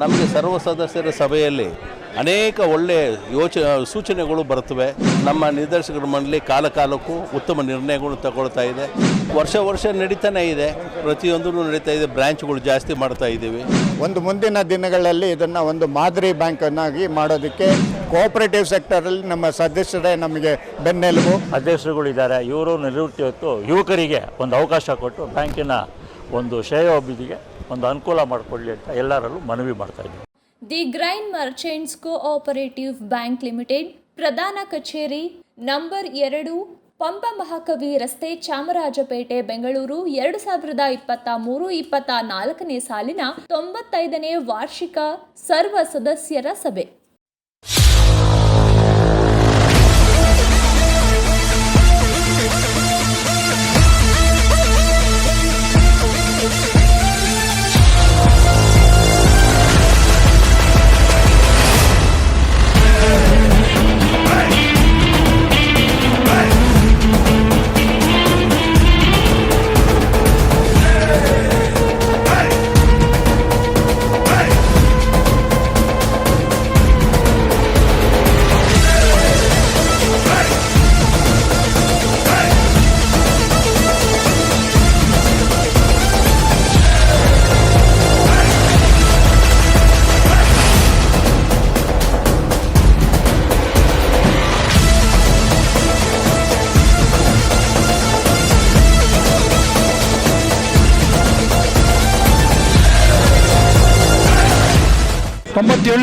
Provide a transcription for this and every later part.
ನಮಗೆ ಸರ್ವ ಸದಸ್ಯರ ಸಭೆಯಲ್ಲಿ ಅನೇಕ ಒಳ್ಳೆಯ ಯೋಚ ಸೂಚನೆಗಳು ಬರ್ತವೆ ನಮ್ಮ ನಿರ್ದೇಶಕರ ಮಂಡಳಿ ಕಾಲ ಕಾಲಕ್ಕೂ ಉತ್ತಮ ನಿರ್ಣಯಗಳು ತಗೊಳ್ತಾ ಇದೆ. ವರ್ಷ ವರ್ಷ ನಡೀತಾನೆ ಇದೆ. ಪ್ರತಿಯೊಂದೂ ನಡೀತಾ ಇದೆ. ಬ್ರ್ಯಾಂಚ್ಗಳು ಜಾಸ್ತಿ ಮಾಡ್ತಾ ಇದ್ದೀವಿ. ಒಂದು ಮುಂದಿನ ದಿನಗಳಲ್ಲಿ ಇದನ್ನು ಒಂದು ಮಾದರಿ ಬ್ಯಾಂಕನ್ನಾಗಿ ಮಾಡೋದಕ್ಕೆ ಕೋಆಪರೇಟಿವ್ ಸೆಕ್ಟರಲ್ಲಿ ನಮ್ಮ ಸದಸ್ಯರೇ ನಮಗೆ ಬೆನ್ನೆಲುಬು. ಅಧ್ಯಕ್ಷರುಗಳಿದ್ದಾರೆ. ಇವರು ನಿವೃತ್ತಿ ಹೊತ್ತು ಯುವಕರಿಗೆ ಒಂದು ಅವಕಾಶ ಕೊಟ್ಟು ಬ್ಯಾಂಕಿನ ಒಂದು ಶ್ರೇಯೋಭಿವೃದ್ಧಿಗೆ ಒಂದು ಅನುಕೂಲ ಮಾಡಿಕೊಳ್ಳಿ ಅಂತ ಎಲ್ಲರಲ್ಲೂ ಮನವಿ ಮಾಡ್ತಾ ಇದ್ದೀವಿ the grain merchants cooperative bank limited, ಪ್ರಧಾನ ಕಚೇರಿ ನಂಬರ್ ಎರಡು ಪಂಪ ಮಹಾಕವಿ ರಸ್ತೆ ಚಾಮರಾಜಪೇಟೆ, ಬೆಂಗಳೂರು ಎರಡು ಸಾವಿರದ ಇಪ್ಪತ್ತ ಮೂರು, ಇಪ್ಪತ್ತ ನಾಲ್ಕನೇ ಸಾಲಿನ ತೊಂಬತ್ತೈದನೇ ವಾರ್ಷಿಕ ಸರ್ವ ಸದಸ್ಯರ ಸಭೆ.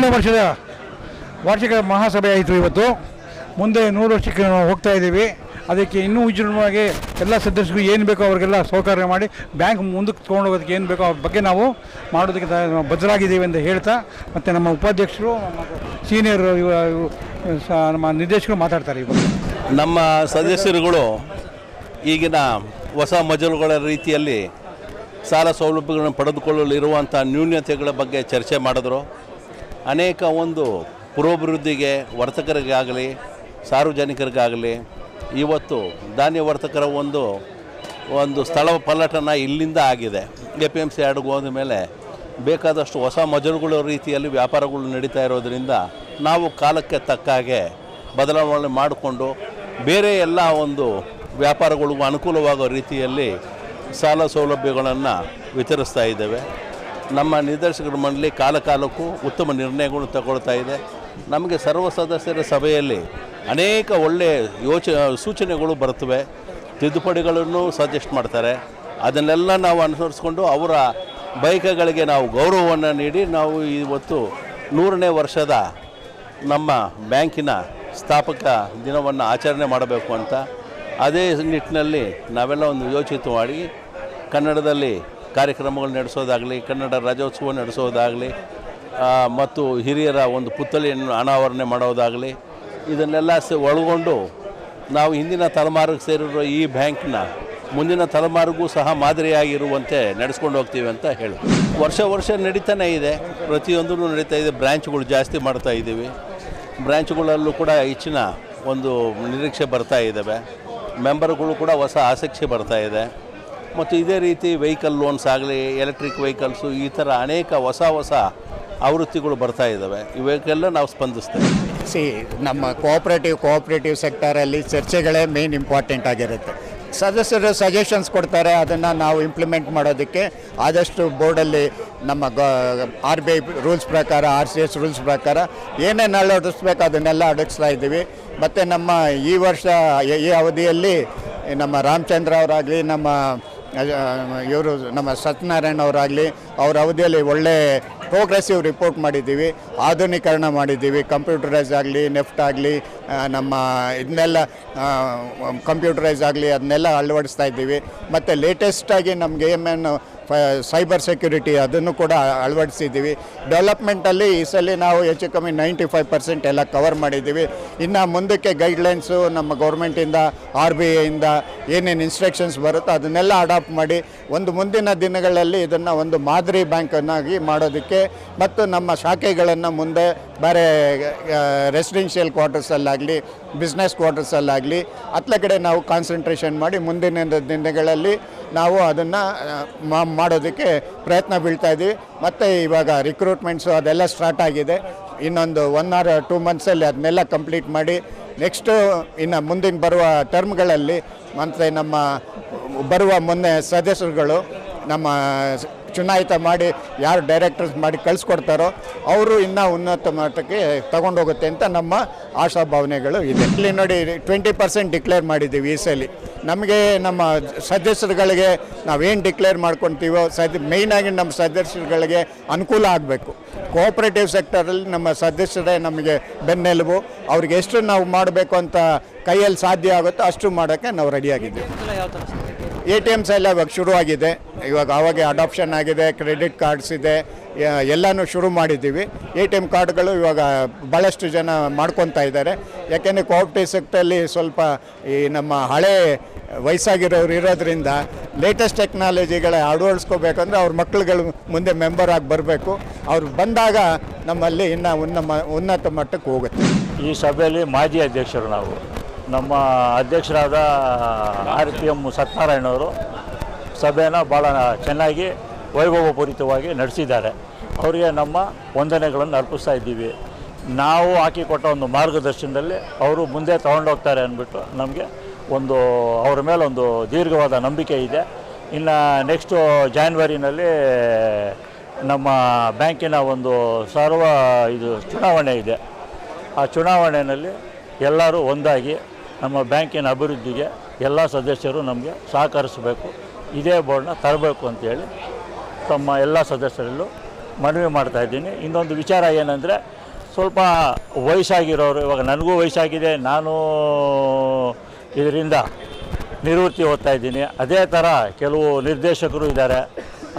ತೊಂಬತ್ತೇಳನೇ ವರ್ಷದ ವಾರ್ಷಿಕ ಮಹಾಸಭೆ ಆಯಿತು ಇವತ್ತು. ಮುಂದೆ ನೂರು ವರ್ಷಕ್ಕೆ ಹೋಗ್ತಾ ಇದ್ದೀವಿ. ಅದಕ್ಕೆ ಇನ್ನೂ ವಿಜೃಂಭಣವಾಗಿ ಎಲ್ಲ ಸದಸ್ಯರು ಏನು ಬೇಕೋ ಅವ್ರಿಗೆಲ್ಲ ಸೌಕರ್ಯ ಮಾಡಿ ಬ್ಯಾಂಕ್ ಮುಂದಕ್ಕೆ ತೊಗೊಂಡೋಗೋದಕ್ಕೆ ಏನು ಬೇಕೋ ಅವ್ರ ಬಗ್ಗೆ ನಾವು ಮಾಡೋದಕ್ಕೆ ಬದಲಾಗಿದ್ದೀವಿ ಅಂತ ಹೇಳ್ತಾ, ಮತ್ತು ನಮ್ಮ ಉಪಾಧ್ಯಕ್ಷರು ಸೀನಿಯರ್ ನಮ್ಮ ನಿರ್ದೇಶಕರು ಮಾತಾಡ್ತಾರೆ ಇವರು ನಮ್ಮ ಸದಸ್ಯರುಗಳು ಈಗಿನ ಹೊಸ ಮಜಲುಗಳ ರೀತಿಯಲ್ಲಿ ಸಾಲ ಸೌಲಭ್ಯಗಳನ್ನು ಪಡೆದುಕೊಳ್ಳಲು ಇರುವಂಥ ನ್ಯೂನ್ಯತೆಗಳ ಬಗ್ಗೆ ಚರ್ಚೆ ಮಾಡಿದ್ರು. ಅನೇಕ ಒಂದು ಪುರೋಭಿವೃದ್ಧಿಗೆ ವರ್ತಕರಿಗಾಗಲಿ, ಸಾರ್ವಜನಿಕರಿಗಾಗಲಿ ಇವತ್ತು ಧಾನ್ಯ ವರ್ತಕರ ಒಂದು ಒಂದು ಸ್ಥಳ ಪಲ್ಲಟನ ಇಲ್ಲಿಂದ ಆಗಿದೆ. ಎ ಪಿ ಎಂ ಸಿ ಆಡ್ಗೆ ಹೋದ ಮೇಲೆ ಬೇಕಾದಷ್ಟು ಹೊಸ ಮಜಲುಗಳ ರೀತಿಯಲ್ಲಿ ವ್ಯಾಪಾರಗಳು ನಡೀತಾ ಇರೋದರಿಂದ ನಾವು ಕಾಲಕ್ಕೆ ತಕ್ಕ ಹಾಗೆ ಬದಲಾವಣೆ ಮಾಡಿಕೊಂಡು ಬೇರೆ ಎಲ್ಲ ಒಂದು ವ್ಯಾಪಾರಗಳಿಗೂ ಅನುಕೂಲವಾಗೋ ರೀತಿಯಲ್ಲಿ ಸಾಲ ಸೌಲಭ್ಯಗಳನ್ನು ವಿತರಿಸ್ತಾ ಇದ್ದೇವೆ. ನಮ್ಮ ನಿರ್ದೇಶಕರ ಮಂಡಳಿ ಕಾಲಕಾಲಕ್ಕೂ ಉತ್ತಮ ನಿರ್ಣಯಗಳನ್ನು ತಗೊಳ್ತಾ ಇದೆ. ನಮಗೆ ಸರ್ವ ಸದಸ್ಯರ ಸಭೆಯಲ್ಲಿ ಅನೇಕ ಒಳ್ಳೆಯ ಯೋಚ, ಸೂಚನೆಗಳು ಬರ್ತವೆ ತಿದ್ದುಪಡಿಗಳನ್ನು ಸಜೆಸ್ಟ್ ಮಾಡ್ತಾರೆ. ಅದನ್ನೆಲ್ಲ ನಾವು ಅನುಸರಿಸ್ಕೊಂಡು ಅವರ ಬೈಕಗಳಿಗೆ ನಾವು ಗೌರವವನ್ನು ನೀಡಿ ನಾವು ಇವತ್ತು ನೂರನೇ ವರ್ಷದ ನಮ್ಮ ಬ್ಯಾಂಕಿನ ಸ್ಥಾಪಕ ದಿನವನ್ನು ಆಚರಣೆ ಮಾಡಬೇಕು ಅಂತ. ಅದೇ ನಿಟ್ಟಿನಲ್ಲಿ ನಾವೆಲ್ಲ ಒಂದು ಯೋಚಿತ ಮಾಡಿ ಕನ್ನಡದಲ್ಲಿ ಕಾರ್ಯಕ್ರಮಗಳು ನಡೆಸೋದಾಗಲಿ, ಕನ್ನಡ ರಾಜ್ಯೋತ್ಸವ ನಡೆಸೋದಾಗಲಿ ಮತ್ತು ಹಿರಿಯರ ಒಂದು ಪುತ್ಥಳಿಯನ್ನು ಅನಾವರಣೆ ಮಾಡೋದಾಗಲಿ, ಇದನ್ನೆಲ್ಲ ಒಳಗೊಂಡು ನಾವು ಹಿಂದಿನ ತಲೆಮಾರಿಗೆ ಸೇರಿರೋ ಈ ಬ್ಯಾಂಕ್ನ ಮುಂದಿನ ತಲೆಮಾರಿಗೂ ಸಹ ಮಾದರಿಯಾಗಿರುವಂತೆ ನಡೆಸ್ಕೊಂಡು ಹೋಗ್ತೀವಿ ಅಂತ ಹೇಳಿ. ವರ್ಷ ವರ್ಷ ನಡೀತಾನೆ ಇದೆ. ಪ್ರತಿಯೊಂದೂ ನಡೀತಾ ಇದೆ. ಬ್ರ್ಯಾಂಚ್ಗಳು ಜಾಸ್ತಿ ಮಾಡ್ತಾ ಇದ್ದೀವಿ. ಬ್ರ್ಯಾಂಚ್ಗಳಲ್ಲೂ ಕೂಡ ಹೆಚ್ಚಿನ ಒಂದು ನಿರೀಕ್ಷೆ ಬರ್ತಾ ಇದ್ದಾವೆ. ಮೆಂಬರ್ಗಳು ಕೂಡ ಹೊಸ ಆಸಕ್ತಿ ಬರ್ತಾ ಇದೆ. ಮತ್ತು ಇದೇ ರೀತಿ ವೆಹಿಕಲ್ ಲೋನ್ಸ್ ಆಗಲಿ, ಎಲೆಕ್ಟ್ರಿಕ್ ವೆಹಿಕಲ್ಸು, ಈ ಥರ ಅನೇಕ ಹೊಸ ಹೊಸ ಆವೃತ್ತಿಗಳು ಬರ್ತಾ ಇದ್ದಾವೆ. ಇವಕ್ಕೆಲ್ಲ ನಾವು ಸ್ಪಂದಿಸ್ತೇವೆ. ಸಿ, ನಮ್ಮ ಕೋಆಪರೇಟಿವ್ ಕೋಆಪರೇಟಿವ್ ಸೆಕ್ಟರಲ್ಲಿ ಚರ್ಚೆಗಳೇ ಮೇನ್ ಇಂಪಾರ್ಟೆಂಟ್ ಆಗಿರುತ್ತೆ. ಸದಸ್ಯರು ಸಜೆಷನ್ಸ್ ಕೊಡ್ತಾರೆ, ಅದನ್ನು ನಾವು ಇಂಪ್ಲಿಮೆಂಟ್ ಮಾಡೋದಕ್ಕೆ ಆದಷ್ಟು ಬೋರ್ಡಲ್ಲಿ ನಮ್ಮ ಗ ಆರ್ ಬಿ ಐ ರೂಲ್ಸ್ ಪ್ರಕಾರ ಆರ್ ಸಿ ಎಸ್ ರೂಲ್ಸ್ ಪ್ರಕಾರ ಏನೇನು ಅಳವಡಿಸ್ಬೇಕು ಅದನ್ನೆಲ್ಲ ಅಡಗಿಸ್ತಾ ಇದ್ದೀವಿ. ಮತ್ತು ನಮ್ಮ ಈ ವರ್ಷ ಈ- ಈ ಅವಧಿಯಲ್ಲಿ ನಮ್ಮ ರಾಮಚಂದ್ರ ಅವರಾಗಲಿ, ನಮ್ಮ ಇವರು ನಮ್ಮ ಸತ್ಯನಾರಾಯಣ ಅವರಾಗಲಿ, ಅವ್ರ ಅವಧಿಯಲ್ಲಿ ಒಳ್ಳೆ ಪ್ರೋಗ್ರೆಸಿವ್ ರಿಪೋರ್ಟ್ ಮಾಡಿದ್ದೀವಿ, ಆಧುನೀಕರಣ ಮಾಡಿದ್ದೀವಿ ಕಂಪ್ಯೂಟರೈಸ್ ಆಗಲಿ, ನೆಫ್ಟ್ ಆಗಲಿ ನಮ್ಮ ಇದನ್ನೆಲ್ಲ ಕಂಪ್ಯೂಟರೈಸ್ ಆಗಲಿ, ಅದನ್ನೆಲ್ಲ ಅಳವಡಿಸ್ತಾ ಇದ್ದೀವಿ. ಮತ್ತು ಲೇಟೆಸ್ಟಾಗಿ ನಮಗೆ ಏನು ಸೈಬರ್ ಸೆಕ್ಯೂರಿಟಿ ಅದನ್ನು ಕೂಡ ಅಳವಡಿಸಿದ್ದೀವಿ. ಡೆವಲಪ್ಮೆಂಟಲ್ಲಿ ಈ ಸಲ ನಾವು ಹೆಚ್ಚು ಕಮ್ಮಿ ನೈಂಟಿ ಫೈವ್ ಪರ್ಸೆಂಟ್ ಎಲ್ಲ ಕವರ್ ಮಾಡಿದ್ದೀವಿ. ಇನ್ನು ಮುಂದಕ್ಕೆ ಗೈಡ್ಲೈನ್ಸು ನಮ್ಮ ಗೌರ್ಮೆಂಟಿಂದ ಆರ್ ಬಿ ಐಯಿಂದ ಏನೇನು ಇನ್ಸ್ಟ್ರಕ್ಷನ್ಸ್ ಬರುತ್ತೋ ಅದನ್ನೆಲ್ಲ ಅಡಾಪ್ಟ್ ಮಾಡಿ ಒಂದು ಮುಂದಿನ ದಿನಗಳಲ್ಲಿ ಇದನ್ನು ಒಂದು ಮಾದರಿ ಬ್ಯಾಂಕನ್ನಾಗಿ ಮಾಡೋದಕ್ಕೆ ಮತ್ತು ನಮ್ಮ ಶಾಖೆಗಳನ್ನು ಮುಂದೆ ಬೇರೆ ರೆಸಿಡೆನ್ಷಿಯಲ್ ಕ್ವಾರ್ಟರ್ಸಲ್ಲಾಗಲಿ ಬಿಸ್ನೆಸ್ ಕ್ವಾರ್ಟರ್ಸಲ್ಲಾಗಲಿ ಅತ್ಲ ಕಡೆ ನಾವು ಕಾನ್ಸಂಟ್ರೇಷನ್ ಮಾಡಿ ಮುಂದಿನ ದಿನಗಳಲ್ಲಿ ನಾವು ಅದನ್ನು ಮಾಡೋದಕ್ಕೆ ಪ್ರಯತ್ನ ಬೀಳ್ತಾ ಇದ್ದೀವಿ ಮತ್ತು ಇವಾಗ ರಿಕ್ರೂಟ್ಮೆಂಟ್ಸು ಅದೆಲ್ಲ ಸ್ಟಾರ್ಟ್ ಆಗಿದೆ. ಇನ್ನೊಂದು ಒನ್ ಆರ್ ಟೂ ಮಂತ್ಸಲ್ಲಿ ಅದನ್ನೆಲ್ಲ ಕಂಪ್ಲೀಟ್ ಮಾಡಿ ನೆಕ್ಸ್ಟು ಇನ್ನು ಮುಂದಿನ ಬರುವ ಟರ್ಮ್ಗಳಲ್ಲಿ ಮತ್ತು ನಮ್ಮ ಬರುವ ಮೊನ್ನೆ ಸದಸ್ಯರುಗಳು ನಮ್ಮ ಚುನಾಯಿತ ಮಾಡಿ ಯಾರು ಡೈರೆಕ್ಟರ್ಸ್ ಮಾಡಿ ಕಳಿಸ್ಕೊಡ್ತಾರೋ ಅವರು ಇನ್ನೂ ಉನ್ನತ ಮಟ್ಟಕ್ಕೆ ತಗೊಂಡೋಗುತ್ತೆ ಅಂತ ನಮ್ಮ ಆಶಾಭಾವನೆಗಳು ಇದೆ. ಇಲ್ಲಿ ನೋಡಿ ಟ್ವೆಂಟಿ ಪರ್ಸೆಂಟ್ ಡಿಕ್ಲೇರ್ ಮಾಡಿದ್ದೀವಿ ಈ ಸಲ. ನಮಗೆ ನಮ್ಮ ಸದಸ್ಯರುಗಳಿಗೆ ನಾವೇನು ಡಿಕ್ಲೇರ್ ಮಾಡ್ಕೊತೀವೋ ಸದ್ ಮೇಯ್ನಾಗಿ ನಮ್ಮ ಸದಸ್ಯರುಗಳಿಗೆ ಅನುಕೂಲ ಆಗಬೇಕು. ಕೋಆಪ್ರೇಟಿವ್ ಸೆಕ್ಟರಲ್ಲಿ ನಮ್ಮ ಸದಸ್ಯರೇ ನಮಗೆ ಬೆನ್ನೆಲುಬು. ಅವ್ರಿಗೆ ಎಷ್ಟು ನಾವು ಮಾಡಬೇಕು ಅಂತ ಕೈಯಲ್ಲಿ ಸಾಧ್ಯ ಆಗುತ್ತೋ ಅಷ್ಟು ಮಾಡೋಕ್ಕೆ ನಾವು ರೆಡಿಯಾಗಿದ್ದೀವಿ ಎ ಟಿ ಎಮ್ಸ್ ಎಲ್ಲ ಇವಾಗ ಶುರುವಾಗಿದೆ ಇವಾಗ ಆವಾಗ ಅಡಾಪ್ಷನ್ ಆಗಿದೆ ಕ್ರೆಡಿಟ್ ಕಾರ್ಡ್ಸ್ ಇದೆ ಎಲ್ಲನೂ ಶುರು ಮಾಡಿದ್ದೀವಿ. ಎ ಟಿ ಎಂ ಕಾರ್ಡ್ಗಳು ಇವಾಗ ಭಾಳಷ್ಟು ಜನ ಮಾಡ್ಕೊತಾ ಇದ್ದಾರೆ. ಯಾಕೆಂದರೆ ಕೋಆಪ್ರೇಟಿವ್ ಸೆಕ್ಟರಲ್ಲಿ ಸ್ವಲ್ಪ ಈ ನಮ್ಮ ಹಳೆ ವಯಸ್ಸಾಗಿರೋರು ಇರೋದ್ರಿಂದ ಲೇಟೆಸ್ಟ್ ಟೆಕ್ನಾಲಜಿಗಳ ಅಳವಡಿಸ್ಕೋಬೇಕಂದ್ರೆ ಅವ್ರ ಮಕ್ಕಳುಗಳು ಮುಂದೆ ಮೆಂಬರ್ ಆಗಿ ಬರಬೇಕು. ಅವ್ರು ಬಂದಾಗ ನಮ್ಮಲ್ಲಿ ಇನ್ನು ಉನ್ನಮ, ಉನ್ನತ ಮಟ್ಟಕ್ಕೆ ಹೋಗುತ್ತೆ. ಈ ಸಭೆಯಲ್ಲಿ ಮಾಜಿ ಅಧ್ಯಕ್ಷರು ನಾವು. ನಮ್ಮ ಅಧ್ಯಕ್ಷರಾದ ಆರ್ ಪಿ ಎಂ ಸತ್ಯನಾರಾಯಣವರು ಸಭೆಯನ್ನು ಭಾಳ ಚೆನ್ನಾಗಿ ವೈಭವಪೂರಿತವಾಗಿ ನಡೆಸಿದ್ದಾರೆ. ಅವರಿಗೆ ನಮ್ಮ ವಂದನೆಗಳನ್ನು ಅರ್ಪಿಸ್ತಾ ಇದ್ದೀವಿ. ನಾವು ಹಾಕಿಕೊಟ್ಟ ಒಂದು ಮಾರ್ಗದರ್ಶನದಲ್ಲಿ ಅವರು ಮುಂದೆ ತಗೊಂಡೋಗ್ತಾರೆ ಅಂದ್ಬಿಟ್ಟು ನಮಗೆ ಒಂದು ಅವರ ಮೇಲೆ ಒಂದು ದೀರ್ಘವಾದ ನಂಬಿಕೆ ಇದೆ. ಇನ್ನು ನೆಕ್ಸ್ಟು ಜಾನ್ವರಿನಲ್ಲಿ ನಮ್ಮ ಬ್ಯಾಂಕಿನ ಒಂದು ಸರ್ವ ಇದು ಚುನಾವಣೆ ಇದೆ. ಆ ಚುನಾವಣೆಯಲ್ಲಿ ಎಲ್ಲರೂ ಒಂದಾಗಿ ನಮ್ಮ ಬ್ಯಾಂಕಿನ ಅಭಿವೃದ್ಧಿಗೆ ಎಲ್ಲ ಸದಸ್ಯರು ನಮಗೆ ಸಹಕರಿಸಬೇಕು. ಇದೇ ಬೋರ್ಡ್ನ ತರಬೇಕು ಅಂತೇಳಿ ತಮ್ಮ ಎಲ್ಲ ಸದಸ್ಯರಲ್ಲೂ ಮನವಿ ಮಾಡ್ತಾ ಇದ್ದೀನಿ. ಇನ್ನೊಂದು ವಿಚಾರ ಏನಂದರೆ ಸ್ವಲ್ಪ ವಯಸ್ಸಾಗಿರೋರು, ಇವಾಗ ನನಗೂ ವಯಸ್ಸಾಗಿದೆ, ನಾನು ಇದರಿಂದ ನಿವೃತ್ತಿ ಓದ್ತಾ ಇದ್ದೀನಿ. ಅದೇ ಥರ ಕೆಲವು ನಿರ್ದೇಶಕರು ಇದ್ದಾರೆ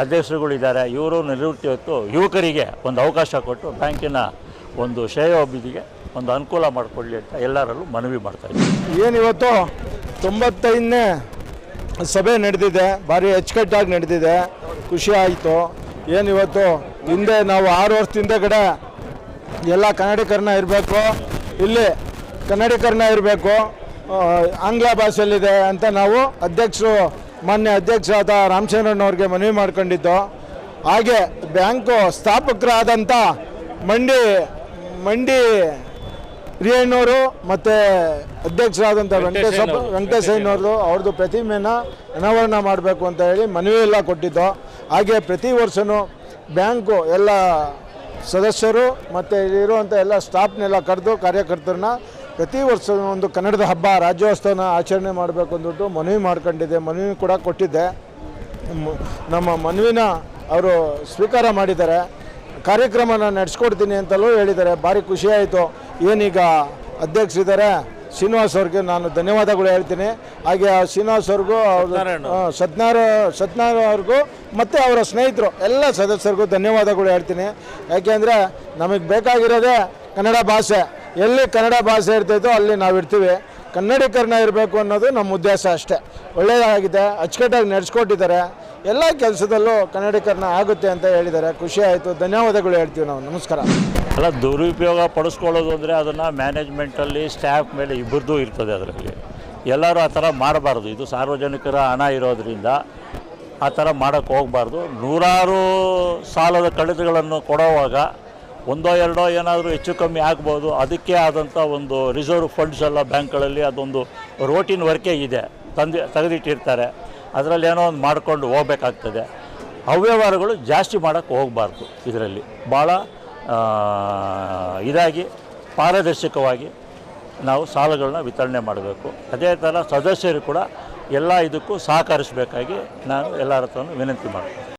ಅಧ್ಯಕ್ಷರುಗಳಿದ್ದಾರೆ ಇವರು ನಿವೃತ್ತಿ ಹೊತ್ತು ಯುವಕರಿಗೆ ಒಂದು ಅವಕಾಶ ಕೊಟ್ಟು ಬ್ಯಾಂಕಿನ ಒಂದು ಶ್ರೇಯೋಭಿವೃದ್ಧಿಗೆ ಒಂದು ಅನುಕೂಲ ಮಾಡಿಕೊಳ್ಳಿ ಅಂತ ಎಲ್ಲರಲ್ಲೂ ಮನವಿ ಮಾಡ್ತಾ ಇದ್ದೀನಿ. ಏನಿವತ್ತು ತೊಂಬತ್ತೈದನೇ ಸಭೆ ನಡೆದಿದೆ, ಭಾರಿ ಅಚ್ಚುಕಟ್ಟಾಗಿ ನಡೆದಿದೆ, ಖುಷಿ ಆಯಿತು. ಏನಿವತ್ತು ಹಿಂದೆ ನಾವು ಆರು ವರ್ಷದಿಂದ ಕಡೆ ಎಲ್ಲ ಕನ್ನಡಿಕರನ್ನ ಇರಬೇಕು, ಇಲ್ಲಿ ಕನ್ನಡೀಕರಣ ಇರಬೇಕು ಆಂಗ್ಲ ಭಾಷೆಯಲ್ಲಿದೆ ಅಂತ ನಾವು ಅಧ್ಯಕ್ಷರು, ಮಾನ್ಯ ಅಧ್ಯಕ್ಷರಾದ ರಾಮಚಂದ್ರನವ್ರಿಗೆ ಮನವಿ ಮಾಡ್ಕೊಂಡಿದ್ದು. ಹಾಗೆ ಬ್ಯಾಂಕು ಸ್ಥಾಪಕರಾದಂಥ ಮಂಡಿ ಮಂಡಿ ಪ್ರಿಯಣ್ಣವರು ಮತ್ತು ಅಧ್ಯಕ್ಷರಾದಂಥ ವೆಂಕಟೇಶ ವೆಂಕಟೇಶಯ್ಯನವ್ರದ್ದು ಅವ್ರದ್ದು ಪ್ರತಿಮೆನ ಅನಾವರಣ ಮಾಡಬೇಕು ಅಂತ ಹೇಳಿ ಮನವಿ ಎಲ್ಲ ಕೊಟ್ಟಿದ್ದು ಹಾಗೆ ಪ್ರತಿ ವರ್ಷನೂ ಬ್ಯಾಂಕು ಎಲ್ಲ ಸದಸ್ಯರು ಮತ್ತು ಇರುವಂಥ ಎಲ್ಲ ಸ್ಟಾಫ್ನೆಲ್ಲ ಕರೆದು ಕಾರ್ಯಕರ್ತರನ್ನ ಪ್ರತಿ ವರ್ಷ ಒಂದು ಕನ್ನಡದ ಹಬ್ಬ ರಾಜ್ಯೋತ್ಸವನ ಆಚರಣೆ ಮಾಡಬೇಕು ಅಂದ್ಬಿಟ್ಟು ಮನವಿ ಮಾಡ್ಕೊಂಡಿದ್ದೆ. ಮನವಿ ಕೂಡ ಕೊಟ್ಟಿದ್ದೆ. ನಮ್ಮ ಮನವಿನ ಅವರು ಸ್ವೀಕಾರ ಮಾಡಿದ್ದಾರೆ. ಕಾರ್ಯಕ್ರಮನ ನಡೆಸ್ಕೊಡ್ತೀನಿ ಅಂತಲೂ ಹೇಳಿದ್ದಾರೆ. ಭಾರಿ ಖುಷಿಯಾಯಿತು ಏನೀಗ ಅಧ್ಯಕ್ಷರಿದ್ದಾರೆ ಶ್ರೀನಿವಾಸ್ ಅವ್ರಿಗೆ ನಾನು ಧನ್ಯವಾದಗಳು ಹೇಳ್ತೀನಿ. ಹಾಗೆ ಆ ಶ್ರೀನಿವಾಸ್ ಅವ್ರಿಗೂ ಸತ್ಯನಾರ ಸತ್ಯನಾರ ಅವ್ರಿಗೂ ಮತ್ತು ಅವರ ಸ್ನೇಹಿತರು ಎಲ್ಲ ಸದಸ್ಯರಿಗೂ ಧನ್ಯವಾದಗಳು ಹೇಳ್ತೀನಿ. ಯಾಕೆಂದರೆ ನಮಗೆ ಬೇಕಾಗಿರೋದೇ ಕನ್ನಡ ಭಾಷೆ. ಎಲ್ಲಿ ಕನ್ನಡ ಭಾಷೆ ಇರ್ತೈತೋ ಅಲ್ಲಿ ನಾವು ಇರ್ತೀವಿ ಕನ್ನಡೀಕರಣ ಇರಬೇಕು ಅನ್ನೋದು ನಮ್ಮ ಉದ್ದೇಶ ಅಷ್ಟೇ. ಒಳ್ಳೆಯದಾಗಿದೆ ಅಚ್ಚುಕಟ್ಟಾಗಿ ನಡೆಸ್ಕೊಟ್ಟಿದ್ದಾರೆ. ಎಲ್ಲ ಕೆಲಸದಲ್ಲೂ ಕನ್ನಡೀಕರಣ ಆಗುತ್ತೆ ಅಂತ ಹೇಳಿದ್ದಾರೆ. ಖುಷಿ ಆಯಿತು ಧನ್ಯವಾದಗಳು ಹೇಳ್ತೀವಿ ನಾವು. ನಮಸ್ಕಾರ. ಅಲ್ಲ, ದುರುಪಯೋಗ ಪಡಿಸ್ಕೊಳ್ಳೋದು ಅಂದರೆ ಅದನ್ನು ಮ್ಯಾನೇಜ್ಮೆಂಟಲ್ಲಿ ಸ್ಟಾಫ್ ಮೇಲೆ ಇಬ್ಬರದ್ದು ಇರ್ತದೆ ಅದರಲ್ಲಿ. ಎಲ್ಲರೂ ಆ ಥರ ಮಾಡಬಾರ್ದು. ಇದು ಸಾರ್ವಜನಿಕರ ಹಣ ಇರೋದರಿಂದ ಆ ಥರ ಮಾಡೋಕ್ಕೆ ಹೋಗಬಾರ್ದು. ನೂರಾರು ಸಾಲದ ಕಡಿತಗಳನ್ನು ಕೊಡೋವಾಗ ಒಂದೋ ಎರಡೋ ಏನಾದರೂ ಹೆಚ್ಚು ಕಮ್ಮಿ ಆಗ್ಬೋದು. ಅದಕ್ಕೆ ಆದಂಥ ಒಂದು ರಿಸರ್ವ್ ಫಂಡ್ಸ್ ಎಲ್ಲ ಬ್ಯಾಂಕ್ಗಳಲ್ಲಿ ಅದೊಂದು ರೋಟಿನ್ ವರ್ಕೇ ಇದೆ. ತಂದು ತೆಗೆದಿಟ್ಟಿರ್ತಾರೆ. ಅದರಲ್ಲಿ ಏನೋ ಒಂದು ಮಾಡಿಕೊಂಡು ಹೋಗಬೇಕಾಗ್ತದೆ. ಅವ್ಯವಹಾರಗಳು ಜಾಸ್ತಿ ಮಾಡೋಕ್ಕೆ ಹೋಗಬಾರ್ದು ಇದರಲ್ಲಿ. ಭಾಳ ಇದಾಗಿ ಪಾರದರ್ಶಕವಾಗಿ ನಾವು ಸಾಲಗಳನ್ನ ವಿತರಣೆ ಮಾಡಬೇಕು. ಅದೇ ಥರ ಸದಸ್ಯರು ಕೂಡ ಎಲ್ಲ ಇದಕ್ಕೂ ಸಹಕರಿಸಬೇಕಾಗಿ ನಾನು ಎಲ್ಲರ ಹತ್ರನೂ ವಿನಂತಿ ಮಾಡ್ತೀನಿ.